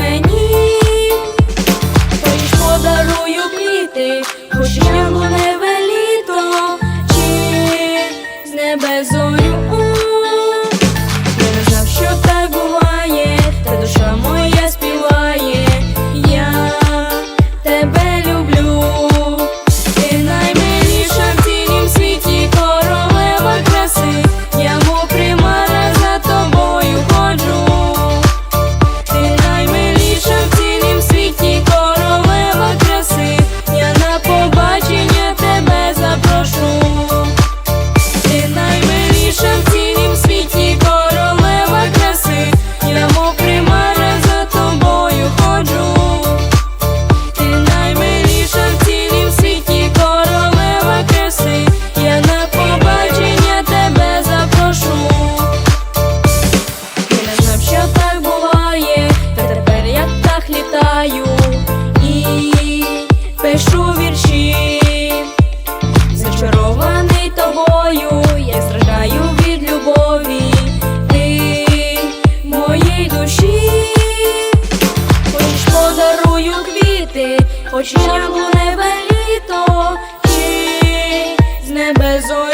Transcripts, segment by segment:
мені, то подарую квіти, хоч небо не веліто, чи з небезом. вірші, зачарований тобою, я страждаю від любові, ти моїй душі, хоч подарую квіти, хоч яблуневе літо, ти з небезою.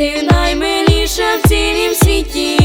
ти наймиліша в цілім світі.